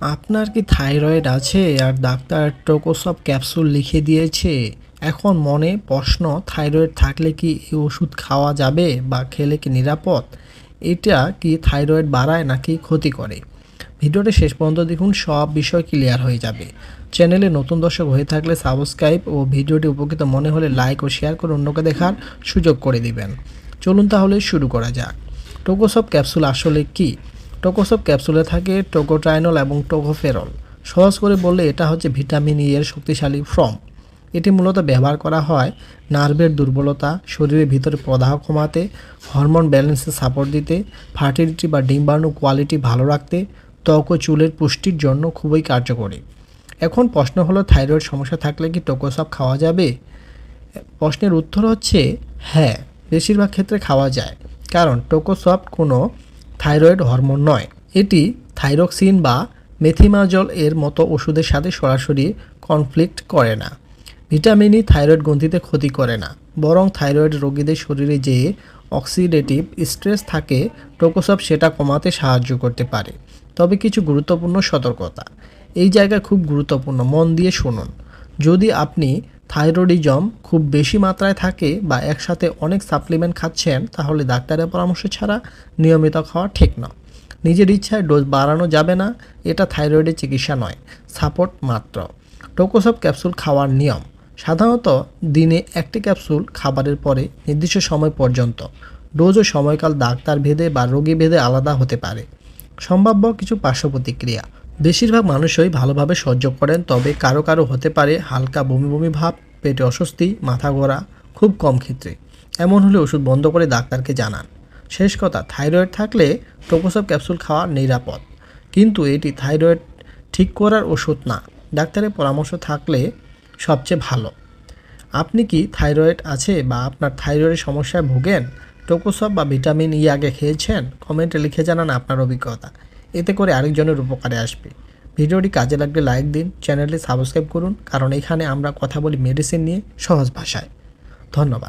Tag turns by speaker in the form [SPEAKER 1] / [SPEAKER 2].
[SPEAKER 1] আপনার কি থাইরয়েড আছে আর ডাক্তার টোকোসব ক্যাপসুল লিখে দিয়েছে? এখন মনে প্রশ্ন, থাইরয়েড থাকলে কি এই ওষুধ খাওয়া যাবে বা খেলে কি নিরাপদ? এটা কি থাইরয়েড বাড়ায় নাকি ক্ষতি করে? ভিডিওটা শেষ পর্যন্ত দেখুন, সব বিষয় ক্লিয়ার হয়ে যাবে। চ্যানেলে নতুন দর্শক হয়ে থাকলে সাবস্ক্রাইব ও ভিডিওটি উপকৃত মনে হলে লাইক ও শেয়ার করে অন্যকে দেখার সুযোগ করে দিবেন। চলুন তাহলে শুরু করা যাক। টোকোসব ক্যাপসুল আসলে কি? টোকোসব ক্যাপসুলে থাকে টোকোট্রাইনল এবং টোকোফেরল। সহজ করে বললে এটা হচ্ছে ভিটামিন ই এর শক্তিশালী ফর্ম। এটি মূলত ব্যবহার করা হয় নার্ভের দুর্বলতা, শরীরের ভিতরে প্রদাহ কমাতে, হরমোন ব্যালেন্সে সাপোর্ট দিতে, ফার্টিলিটি বা ডিম্বাণু কোয়ালিটি ভালো রাখতে, ত্বক ও চুলের পুষ্টির জন্য খুবই কার্যকরী। এখন প্রশ্ন হলো, থাইরয়েড সমস্যা থাকলে কি টোকোসব খাওয়া যাবে? প্রশ্নের উত্তর হচ্ছে হ্যাঁ বেশিরভাগ ক্ষেত্রে খাওয়া যায়। কারণ টোকোসপ কোনো থাইরয়েড হরমোন নয়। এটি থাইরক্সিন বা মেথিমাজল এর মতো ওষুধের সাথে সরাসরি কনফ্লিক্ট করে না। ভিটামিনই থাইরয়েড গ্রন্থিতে ক্ষতি করে না। বরং থাইরয়েড রোগীদের শরীরে যে অক্সিডেটিভ স্ট্রেস থাকে টোকোসপ সেটা কমাতে সাহায্য করতে পারে। তবে কিছু গুরুত্বপূর্ণ সতর্কতা। এই জায়গা খুব গুরুত্বপূর্ণ। মন দিয়ে শুনুন। যদি আপনি থাইরয়েডিজম খুব বেশি মাত্রায় থাকে বা একসাথে অনেক সাপ্লিমেন্ট খাচ্ছেন, তাহলে ডাক্তারের পরামর্শ ছাড়া নিয়মিত খাওয়া ঠিক না। নিজের ইচ্ছায় ডোজ বাড়ানো যাবে না, এটা থাইরয়েডের চিকিৎসা নয়, সাপোর্ট মাত্র। টোকোসব ক্যাপসুল খাওয়ার নিয়ম। সাধারণত দিনে একটি ক্যাপসুল খাবারের পরে নির্দিষ্ট সময় পর্যন্ত। ডোজ ও সময়কাল ডাক্তার ভেদে বা রোগী ভেদে আলাদা হতে পারে। সম্ভাব্য কিছু পার্শ্ব প্রতিক্রিয়া। বেশিরভাগ মানুষই ভালোভাবে সহ্য করেন, তবে কারও কারও হতে পারে হালকা বমি বমি ভাব, পেটে অস্বস্তি, মাথা ঘোরা, খুব কম ক্ষেত্রে। এমন হলে ওষুধ বন্ধ করে ডাক্তারকে জানান। শেষ কথা, থাইরয়েড থাকলে টোকোসব ক্যাপসুল খাওয়া নিরাপদ। কিন্তু এটি থাইরয়েড ঠিক করার ওষুধ না। ডাক্তারের পরামর্শ থাকলে সবচেয়ে ভালো। আপনি কি থাইরয়েড আছে বা আপনার থাইরয়েডের সমস্যায় ভোগেন? টোকোসব বা ভিটামিন ই আগে খেয়েছেন? কমেন্টে লিখে জানান আপনার অভিজ্ঞতা। এতে করে আরেকজনের উপকারে আসবে। ভিডিওটি কাজে লাগলে লাইক দিন, চ্যানেলটি সাবস্ক্রাইব করুন, কারণ এখানে আমরা কথা বলি মেডিসিন নিয়ে সহজ ভাষায়। ধন্যবাদ।